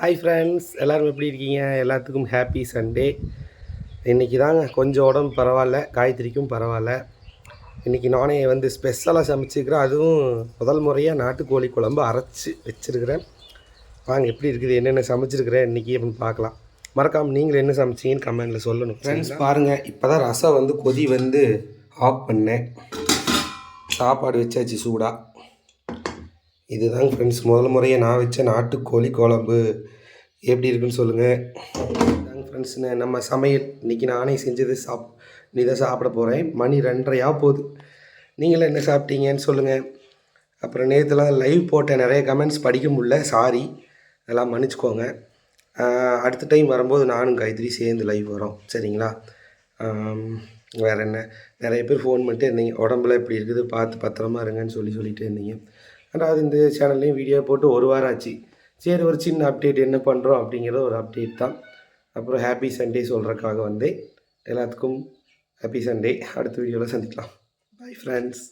Hi friends எல்லோரும் எப்படி இருக்கீங்க? எல்லாத்துக்கும் ஹாப்பி சண்டே இன்றைக்கி தாங்க கொஞ்சம் உடம்பு பரவாயில்ல காயத்ரிக்கும் பரவாயில்ல. இன்றைக்கி நானே வந்து ஸ்பெஷலாக சமைச்சிக்கிறேன். அதுவும் முதல் முறையாக நாட்டுக்கோழி குழம்பு அரைச்சி வச்சுருக்கிறேன். வாங்க எப்படி இருக்குது? என்னென்ன சமைச்சிருக்கிறேன்? இன்றைக்கி அப்படின்னு பார்க்கலாம். மறக்காமல் நீங்கள் என்ன சமைச்சீங்கன்னு கமெண்டில் சொல்லணும். ஃப்ரெண்ட்ஸ் பாருங்கள் இப்போ தான் ரசம் வந்து கொதி வந்து ஆஃப் பண்ணேன். சாப்பாடு வச்சாச்சு சூடாக இதுதாங்க ஃப்ரெண்ட்ஸ் முதல் முறையாக நான் வச்ச நாட்டுக்கோழி குழம்பு. எப்படி இருக்குன்னு சொல்லுங்கள் இதாங்க ஃப்ரெண்ட்ஸ் நம்ம சமையல். இன்றைக்கி நானே செஞ்சது சாப் நீ தான் சாப்பிட போகிறேன் மணி ரெண்டரையாக போகுது. நீங்களும் என்ன சாப்பிட்டீங்கன்னு சொல்லுங்கள் அப்புறம் நேற்றுலாம் லைவ் போட்டேன். நிறைய கமெண்ட்ஸ் படிக்க முடில சாரி அதெல்லாம் மன்னிச்சுக்கோங்க. அடுத்த டைம் வரும்போது நானும் கைத்திரி சேர்ந்து லைவ் வரோம். சரிங்களா? வேறு என்ன? நிறைய பேர் ஃபோன் பண்ணிட்டு இருந்தீங்க. உடம்புல இப்படி இருக்குது? பார்த்து பத்திரமா இருங்கன்னு சொல்லி சொல்லிகிட்டே இருந்தீங்க. ரெண்டாவது இந்த சேனல்லையும் வீடியோ போட்டு ஒரு வாரம் ஆச்சு. சரி ஒரு சின்ன அப்டேட் என்ன பண்ணுறோம் அப்படிங்கிறது ஒரு அப்டேட் தான். அப்புறம் ஹாப்பி சண்டே சொல்கிறக்காக வந்தேன். எல்லாத்துக்கும் ஹாப்பி சண்டே அடுத்த வீடியோவில் சந்திக்கலாம். Bye friends